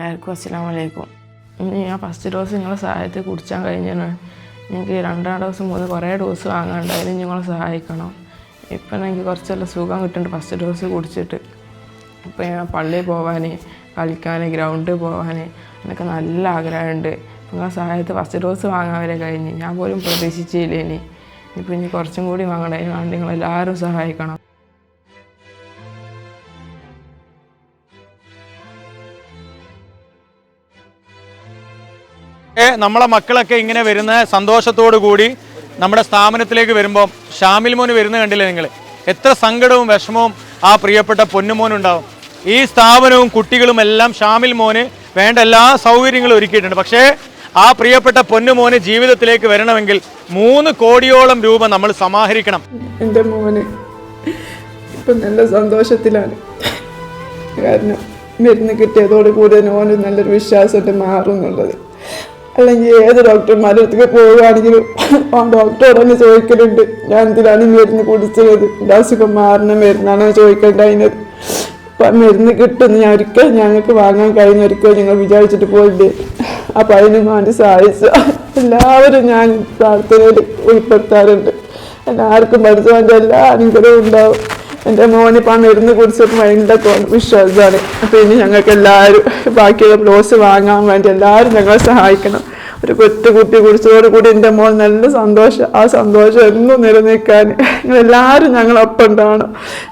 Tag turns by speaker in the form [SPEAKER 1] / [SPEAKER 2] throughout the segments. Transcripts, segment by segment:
[SPEAKER 1] എല്ലാവർക്കും അസ്സലാമു അലൈക്കും ഇന്ന് ഞാൻ ഫസ്റ്റ് ഡോസ് നിങ്ങളെ സഹായത്തിൽ കുടിച്ചാൽ കഴിഞ്ഞാണ് ഞങ്ങൾക്ക് രണ്ടാം ഡോസ് മൂന്ന് കുറേ ഡോസ് വാങ്ങാണ്ട് അതിന് നിങ്ങളെ സഹായിക്കണം. ഇപ്പം എനിക്ക് കുറച്ചെല്ലാം സുഖം കിട്ടുന്നുണ്ട് ഫസ്റ്റ് ഡോസ് കുടിച്ചിട്ട്. ഇപ്പം ഞാൻ പള്ളിയിൽ പോകാൻ കളിക്കാൻ ഗ്രൗണ്ടിൽ പോകാൻ എനിക്ക് നല്ല ആഗ്രഹമുണ്ട്. നിങ്ങളെ സഹായത്തിൽ ഫസ്റ്റ് ഡോസ് വാങ്ങാൻ വരെ കഴിഞ്ഞ്. ഞാൻ പോലും പ്രതീക്ഷിച്ചില്ല ഇനി ഇപ്പം ഇനി കുറച്ചും കൂടി വാങ്ങണേ. വേണ്ടി നിങ്ങളെല്ലാവരും സഹായിക്കണം.
[SPEAKER 2] നമ്മളെ മക്കളൊക്കെ ഇങ്ങനെ വരുന്ന സന്തോഷത്തോടു കൂടി നമ്മുടെ സ്ഥാപനത്തിലേക്ക് വരുമ്പോൾ ഷാമിൽ മോന് വരുന്ന കണ്ടില്ലേ നിങ്ങൾ എത്ര സങ്കടവും വിഷമവും ആ പ്രിയപ്പെട്ട പൊന്നുമോനുണ്ടാവും. ഈ സ്ഥാപനവും കുട്ടികളും എല്ലാം ഷാമിൽ മോന് വേണ്ട എല്ലാ സൗകര്യങ്ങളും ഒരുക്കിയിട്ടുണ്ട്. പക്ഷേ ആ പ്രിയപ്പെട്ട പൊന്നുമോന് ജീവിതത്തിലേക്ക് വരണമെങ്കിൽ മൂന്ന് കോടിയോളം രൂപ നമ്മൾ സമാഹരിക്കണം.
[SPEAKER 3] എന്റെ മോന് ഇപ്പം നല്ല സന്തോഷത്തിലാണ്. കാരണം മരുന്ന് കിട്ടിയതോട് കൂടി തന്നെ ഓന് നല്ലൊരു വിശ്വാസമായിട്ട് മാറും എന്നുള്ളത്. അല്ലെങ്കിൽ ഏത് ഡോക്ടർമാരുടെ അടുത്തേക്ക് പോവുകയാണെങ്കിലും ആ ഡോക്ടർ തന്നെ ചോദിക്കലുണ്ട്. ഞാൻ എന്തിനാണ് മരുന്ന് കുടിച്ചത്? എന്റെ അസുഖം മാറുന്ന മരുന്നാണോ ചോദിക്കേണ്ടത് മരുന്ന് കിട്ടുമെന്ന് ഞാൻ ഒരിക്കൽ ഞങ്ങൾക്ക് വാങ്ങാൻ കഴിഞ്ഞ ഒരിക്കൽ ഞങ്ങൾ വിചാരിച്ചിട്ട് പോയില്ലേ? അപ്പം അതിന് വേണ്ടി സഹായിച്ച എല്ലാവരും ഞാൻ പ്രാർത്ഥനയിൽ ഉൾപ്പെടുത്താറുണ്ട്. എല്ലാവർക്കും പഠിച്ചവന്റെ എല്ലാ അനുഗ്രഹവും ഉണ്ടാവും. എന്റെ മോനിപ്പോൾ ആ മരുന്ന് കുടിച്ചപ്പോൾ ഭയങ്കര കോ- വിശ്വാസമാണ്. അപ്പോൾ ഇനി ഞങ്ങൾക്ക് എല്ലാവരും ബാക്കിയുള്ള ബ്ലൗസ് വാങ്ങാൻ വേണ്ടി എല്ലാവരും ഞങ്ങളെ സഹായിക്കണം. ഒരു കൊച്ചു കുട്ടി കുടിച്ചതോടുകൂടി എന്റെ മോൾ നല്ല സന്തോഷം. ആ സന്തോഷം എന്നും നിലനിൽക്കാൻ എല്ലാവരും ഞങ്ങളൊപ്പം ഉണ്ടാണ്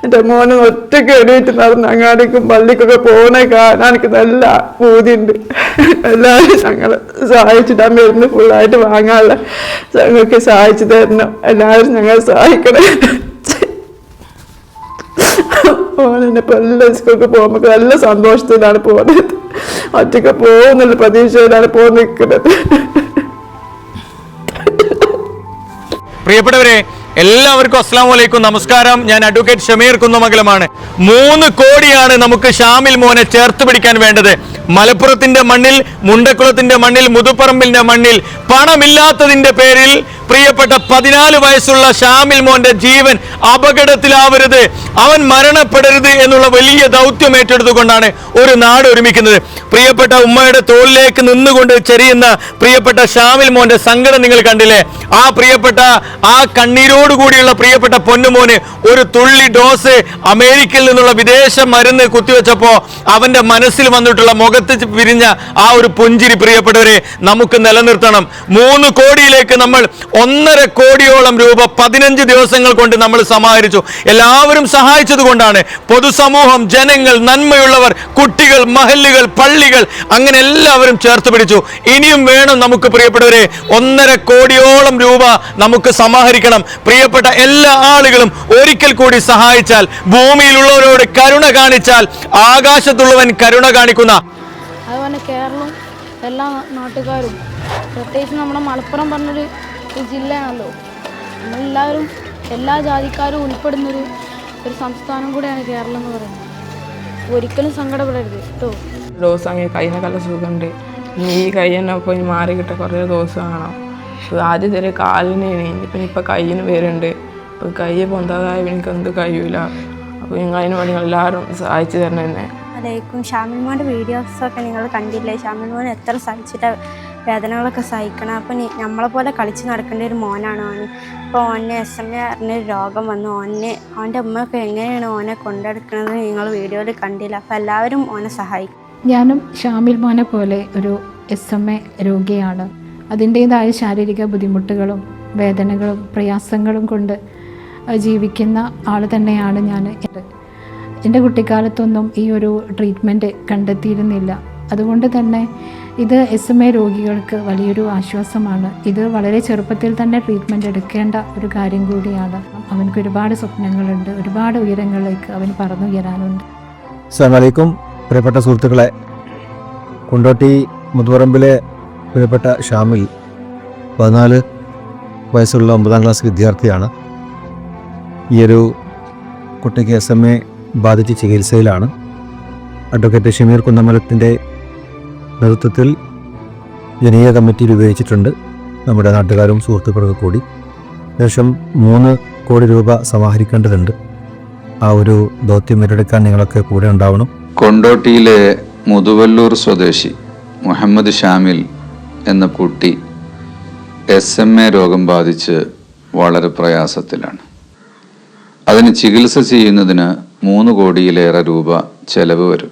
[SPEAKER 3] എന്റെ മോനെ ഒറ്റയ്ക്ക് എണീറ്റ് നടന്ന് അങ്ങാടിക്കും പള്ളിക്കൊക്കെ പോകണേ കാണാൻ എനിക്ക് നല്ല പൂതിയുണ്ട്. എല്ലാവരും ഞങ്ങൾ സഹായിച്ചിട്ട് ആ മരുന്ന് ഫുള്ളായിട്ട് വാങ്ങാനുള്ള ഞങ്ങൾക്ക് സഹായിച്ചു തരണം എല്ലാവരും ഞങ്ങളെ സഹായിക്കണേ. ഓനെന്നെ ഇപ്പം എല്ലാ സ്കൂൾക്ക് പോകുമ്പോൾ നല്ല സന്തോഷത്തിലാണ് പോകുന്നത് ഒറ്റയ്ക്ക് പോകുന്നുള്ള പ്രതീക്ഷയിലാണ് പോ നിൽക്കുന്നത്.
[SPEAKER 2] പ്രിയപ്പെട്ടവരെ എല്ലാവർക്കും അസ്സാം വലൈക്കും നമസ്കാരം. ഞാൻ അഡ്വക്കേറ്റ് ഷമീർ കുന്നമംഗലമാണ്. മൂന്ന് കോടിയാണ് നമുക്ക് ഷാമിൽ മോനെ ചേർത്ത് പിടിക്കാൻ വേണ്ടത്. മലപ്പുറത്തിന്റെ മണ്ണിൽ മുണ്ടക്കുളത്തിന്റെ മണ്ണിൽ മുതുപ്പറമ്പിന്റെ മണ്ണിൽ പണമില്ലാത്തതിന്റെ പേരിൽ പ്രിയപ്പെട്ട പതിനാല് വയസ്സുള്ള ഷാമിൽ മോന്റെ ജീവൻ അപകടത്തിലാവരുത്. അവൻ മരണപ്പെടരുത് എന്നുള്ള വലിയ ദൗത്യം ഏറ്റെടുത്തുകൊണ്ടാണ് ഒരു നാട് ഒരുമിക്കുന്നത്. പ്രിയപ്പെട്ട ഉമ്മയുടെ തോളിലേക്ക് നിന്നുകൊണ്ട് ചെരിയുന്ന പ്രിയപ്പെട്ട ഷാമിൽ മോന്റെ സങ്കടം നിങ്ങൾ കണ്ടില്ലേ? ആ പ്രിയപ്പെട്ട ആ കണ്ണീരോട് കൂടിയുള്ള പ്രിയപ്പെട്ട പൊന്നുമോന് ഒരു തുള്ളി ഡോസ് അമേരിക്കയിൽ നിന്നുള്ള വിദേശ മരുന്ന് കുത്തിവെച്ചപ്പോ അവന്റെ മനസ്സിൽ വന്നിട്ടുള്ള മുഖത്ത് വിരിഞ്ഞ ആ ഒരു പുഞ്ചിരി പ്രിയപ്പെട്ടവരെ നമുക്ക് നിലനിർത്തണം. മൂന്ന് കോടിയിലേക്ക് നമ്മൾ ഒന്നര കോടിയോളം രൂപ പതിനഞ്ച് ദിവസങ്ങൾ കൊണ്ട് നമ്മൾ സമാഹരിച്ചു. എല്ലാവരും സഹായിച്ചത് കൊണ്ടാണ്. പൊതുസമൂഹം ജനങ്ങൾ നന്മയുള്ളവർ കുട്ടികൾ മഹല്ലുകൾ പള്ളികൾ അങ്ങനെ എല്ലാവരും ചേർത്ത് പിടിച്ചു. ഇനിയും വേണം നമുക്ക് പ്രിയപ്പെട്ടവരെ ഒന്നര കോടിയോളം രൂപ നമുക്ക് സമാഹരിക്കണം. പ്രിയപ്പെട്ട എല്ലാ ആളുകളും ഒരിക്കൽ കൂടി സഹായിച്ചാൽ ഭൂമിയിലുള്ളവരോട് കരുണ കാണിച്ചാൽ ആകാശത്തുള്ളവൻ കരുണ കാണിക്കുന്ന
[SPEAKER 4] അതുപോലെ കേരളം എല്ലാ നാട്ടുകാരും പ്രത്യേകിച്ച് നമ്മുടെ മലപ്പുറം പറഞ്ഞൊരു ഒരു ജില്ലയാണല്ലോ. നമ്മളെല്ലാവരും എല്ലാ ജാതിക്കാരും ഉൾപ്പെടുന്നൊരു ഒരു സംസ്ഥാനം കൂടെയാണ് കേരളം എന്ന് പറയുന്നത്. ഒരിക്കലും സങ്കടപ്പെടരുത് കേട്ടോ.
[SPEAKER 1] ദിവസം അങ്ങനെ നല്ല സുഖമുണ്ട്. ഇനി ഈ കൈ തന്നെ ഇപ്പോൾ ഇനി മാറി കിട്ടാൻ കുറേ ദിവസം കാണാം. ഇപ്പോൾ ആദ്യം ചെറിയ കാലിന് ഇനിയിപ്പം ഇപ്പം കയ്യിന് വരുന്നുണ്ട് ഇപ്പം കൈ പൊന്താതായ എനിക്ക് എന്ത് കഴിയൂല. അപ്പോൾ നിങ്ങൾ അതിന് വേണ്ടി എല്ലാവരും സഹായിച്ചു തരണം എന്നെ.
[SPEAKER 5] അതായിരിക്കും ഷാമിൽ മോന്റെ വീഡിയോസൊക്കെ നിങ്ങൾ കണ്ടില്ലേ? ഷാമിൽ മോൻ എത്ര സഹിച്ചിട്ട് വേദനകളൊക്കെ സഹിക്കണം. നമ്മളെ പോലെ കളിച്ച് നടക്കേണ്ട ഒരു മോനാണ് ഓന്. അപ്പോൾ ഓനെ എസ് എം എ പറഞ്ഞൊരു രോഗം വന്നു. ഓനെ ഓന്റെ ഉമ്മയൊക്കെ എങ്ങനെയാണ് ഓനെ കൊണ്ടെടുക്കുന്നത് നിങ്ങൾ വീഡിയോയിൽ കണ്ടില്ല. അപ്പോൾ എല്ലാവരും ഓനെ സഹായിക്കും
[SPEAKER 6] ഞാനും ഷാമിൽ മോനെ പോലെ ഒരു എസ് എം എ രോഗിയാണ്. അതിന്റേതായ ശാരീരിക ബുദ്ധിമുട്ടുകളും വേദനകളും പ്രയാസങ്ങളും കൊണ്ട് ജീവിക്കുന്ന ആൾ തന്നെയാണ് ഞാൻ. എന്റെ കുട്ടിക്കാലത്തൊന്നും ഈ ഒരു ട്രീറ്റ്മെന്റ് കണ്ടെത്തിയിരുന്നില്ല. അതുകൊണ്ട് തന്നെ ഇത് എസ് എം എ രോഗികൾക്ക് വലിയൊരു ആശ്വാസമാണ്. ഇത് വളരെ ചെറുപ്പത്തിൽ തന്നെ ട്രീറ്റ്മെന്റ് എടുക്കേണ്ട ഒരു കാര്യം കൂടിയാണ്. അവനക്ക് ഒരുപാട് സ്വപ്നങ്ങളുണ്ട്. ഒരുപാട് ഉയരങ്ങളിലേക്ക് അവന് പറന്നുയരാനുണ്ട്
[SPEAKER 7] അസ്സാമലൈക്കും പ്രിയപ്പെട്ട സുഹൃത്തുക്കളെ കുണ്ടോട്ടി മുതുപറമ്പിലെ പ്രിയപ്പെട്ട ഷാമിൽ പതിനാല് വയസ്സുള്ള ഒമ്പതാം ക്ലാസ് വിദ്യാർത്ഥിയാണ്. ഈ ഒരു കുട്ടിക്ക് എസ് എം എ ബാധിച്ച് ചികിത്സയിലാണ്. അഡ്വക്കേറ്റ് ഷമീർ കുന്നമലത്തിന്റെ നേതൃത്വത്തിൽ ജനീയ കമ്മിറ്റി രൂപീകരിച്ചിട്ടുണ്ട്. നമ്മുടെ നാട്ടുകാരും സുഹൃത്തുക്കളൊക്കെ കൂടി. ഏകദേശം മൂന്ന് കോടി രൂപ സമാഹരിക്കേണ്ടതുണ്ട്. ആ ഒരു ദൗത്യം ഏറ്റെടുക്കാൻ നിങ്ങളൊക്കെ കൂടെ ഉണ്ടാവണം.
[SPEAKER 8] കൊണ്ടോട്ടിയിലെ മുതുവല്ലൂർ സ്വദേശി മുഹമ്മദ് ഷാമിൽ എന്ന കുട്ടി എസ് എം എ രോഗം ബാധിച്ച് വളരെ പ്രയാസത്തിലാണ്. അതിന് ചികിത്സ ചെയ്യുന്നതിന് മൂന്ന് കോടിയിലേറെ രൂപ ചെലവ് വരും.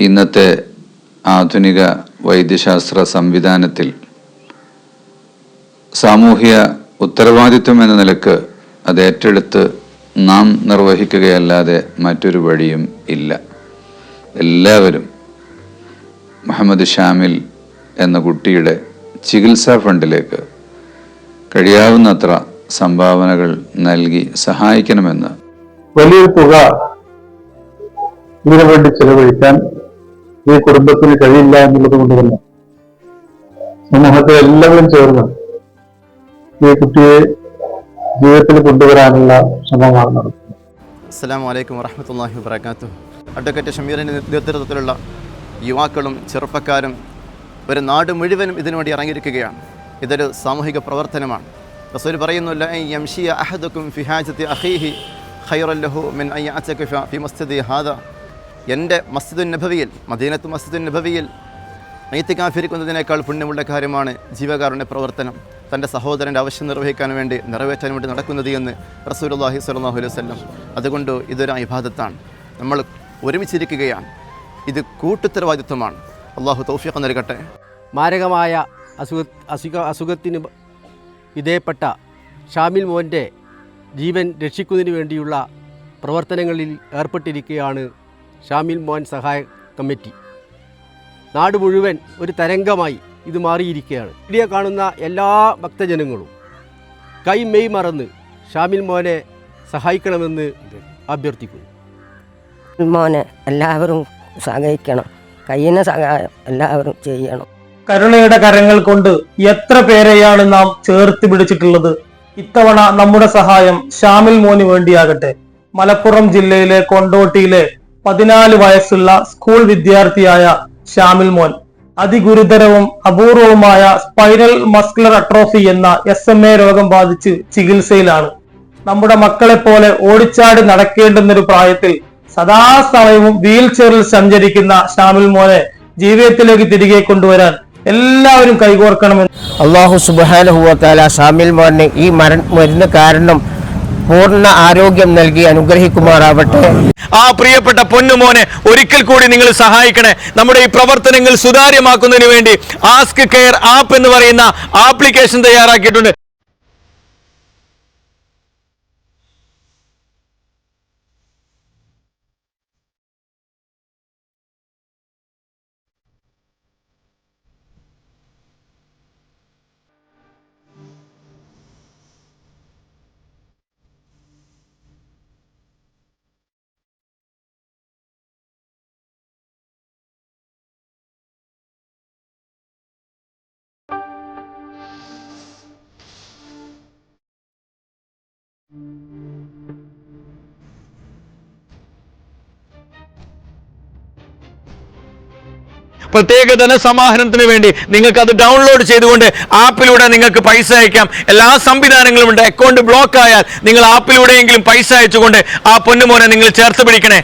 [SPEAKER 8] ഇന്നത്തെ ആധുനിക വൈദ്യശാസ്ത്ര സംവിധാനത്തിൽ സാമൂഹ്യ ഉത്തരവാദിത്വം എന്ന നിലയ്ക്ക് അത് ഏറ്റെടുത്ത് നാം നിർവഹിക്കുകയല്ലാതെ മറ്റൊരു വഴിയും ഇല്ല. എല്ലാവരും മുഹമ്മദ് ഷാമിൽ എന്ന കുട്ടിയുടെ ചികിത്സാ ഫണ്ടിലേക്ക് കഴിയാവുന്നത്ര സംഭാവനകൾ നൽകി സഹായിക്കണമെന്ന്
[SPEAKER 9] വലിയൊരു തുക ഇതിനു വേണ്ടി ചെലവഴിക്കാൻ ഈ കുടുംബത്തിന് കഴിയില്ല എന്നുള്ളത് കൊണ്ട് തന്നെ സമൂഹത്തെ എല്ലാവരും ചേർന്ന് ഈ കുട്ടിയെ ജീവിതത്തിൽ കൊണ്ടുവരാനുള്ള ശ്രമമാണ് നടത്തുന്നത്.
[SPEAKER 10] അസ്സാം വലൈക്കും വറഹമത്തല്ലാഹി വാബർക്കാത്തു അഡ്വക്കേറ്റ് ഷമീറിന്റെ നേതൃത്വത്തിലുള്ള യുവാക്കളും ചെറുപ്പക്കാരും ഒരു നാട് മുഴുവനും ഇതിനുവേണ്ടി ഇറങ്ങിയിരിക്കുകയാണ്. ഇതൊരു സാമൂഹിക പ്രവർത്തനമാണ്. റസൂൽ പറയുന്നില്ല യംഷിയ അഹദുക്കും ഫിഹാജത്തി അഹീഹി ഖൈറല്ലഹു മിൻ അയ്യാച്ചക്ക് ഫി മസ്ജിദി ഹാദ. എന്റെ മസ്ജിദുൻ നബവിയിൽ മദീനത്ത് മസ്ജിദുൻ നബവിയിൽ നെയ്ത്തിക്കാഫിരിക്കുന്നതിനേക്കാൾ പുണ്യമുള്ള കാര്യമാണ് ജീവകാരുണ്യ പ്രവർത്തനം. തന്റെ സഹോദരന്റെ ആവശ്യം നിർവഹിക്കാൻ വേണ്ടി നിറവേറ്റാൻ വേണ്ടി നടക്കുന്നത് എന്ന് റസൂലുള്ളാഹി സ്വല്ലല്ലാഹു അലൈഹി വല്ലം അതുകൊണ്ട് ഇതൊരു ഇബാദത്താണ് നമ്മൾ ഒരുമിച്ചിരിക്കുകയാണ്. ഇത് കൂട്ടുത്തരവാദിത്വമാണ്. അള്ളാഹു തൗഫീഖ് നൽകട്ടെ.
[SPEAKER 11] മാരകമായ അസുഖ അസുഖ അസുഖത്തിന് വിധേയപ്പെട്ട ഷാമിൽ മോന്റെ ജീവൻ രക്ഷിക്കുന്നതിന് വേണ്ടിയുള്ള പ്രവർത്തനങ്ങളിൽ ഏർപ്പെട്ടിരിക്കുകയാണ് ഷാമിൽ മോൻ സഹായ കമ്മിറ്റി. നാട് മുഴുവൻ ഒരു തരംഗമായി ഇത് മാറിയിരിക്കുകയാണ്. വീഡിയോ കാണുന്ന എല്ലാ ഭക്തജനങ്ങളും കൈ മെയ് മറന്ന് ഷാമിൽ മോനെ സഹായിക്കണമെന്ന് അഭ്യർത്ഥിക്കുന്നു.
[SPEAKER 12] മോനെ എല്ലാവരും സഹായിക്കണം. കയ്യിന് സഹായം എല്ലാവരും ചെയ്യണം.
[SPEAKER 9] കരുണയുടെ കരങ്ങൾ കൊണ്ട് എത്ര പേരെയാണ് നാം ചേർത്ത് പിടിച്ചിട്ടുള്ളത്? ഇത്തവണ നമ്മുടെ സഹായം ഷാമിൽ മോന് വേണ്ടിയാകട്ടെ. മലപ്പുറം ജില്ലയിലെ കൊണ്ടോട്ടിയിലെ പതിനാല് വയസ്സുള്ള സ്കൂൾ വിദ്യാർത്ഥിയായ ഷാമിൽ മോൻ. അതിഗുരുതരവും അപൂർവവുമായ സ്പൈനൽ മസ്കുലർ അട്രോഫി എന്ന എസ് എം എ രോഗം ബാധിച്ച് ചികിത്സയിലാണ്. നമ്മുടെ മക്കളെ പോലെ ഓടിച്ചാടി നടക്കേണ്ടുന്നൊരു പ്രായത്തിൽ സദാസമയവും വീൽ ചെയറിൽ സഞ്ചരിക്കുന്ന ഷാമിൽ മോനെ ജീവിതത്തിലേക്ക് തിരികെ കൊണ്ടുവരാൻ എല്ലാവരും കൈകോർക്കണമെന്ന്.
[SPEAKER 12] അള്ളാഹു സുബാന ഷാമിൽ മോനെ ഈ മര മരുന്ന് കാരണം പൂർണ ആരോഗ്യം നൽകി അനുഗ്രഹിക്കുമാറാവട്ടെ.
[SPEAKER 2] ആ പ്രിയപ്പെട്ട പൊന്നുമോനെ ഒരിക്കൽ കൂടി നിങ്ങൾ സഹായിക്കണേ. നമ്മുടെ ഈ പ്രവർത്തനങ്ങൾ സുതാര്യമാക്കുന്നതിന് വേണ്ടി ആസ്ക് കെയർ ആപ്പ് എന്ന് പറയുന്ന ആപ്ലിക്കേഷൻ തയ്യാറാക്കിയിട്ടുണ്ട്. പ്രത്യേക ധനസമാഹരണത്തിന് വേണ്ടി നിങ്ങൾക്ക് അത് ഡൗൺലോഡ് ചെയ്തുകൊണ്ട് ആപ്പിലൂടെ നിങ്ങൾക്ക് പൈസ അയക്കാം. എല്ലാ സംവിധാനങ്ങളും ഉണ്ട്. അക്കൗണ്ട് ബ്ലോക്ക് ആയാൽ നിങ്ങൾ ആപ്പിലൂടെയെങ്കിലും പൈസ അയച്ചുകൊണ്ട് ആ പൊന്നുമോനെ നിങ്ങൾ ചേർത്ത് പിടിക്കണേ.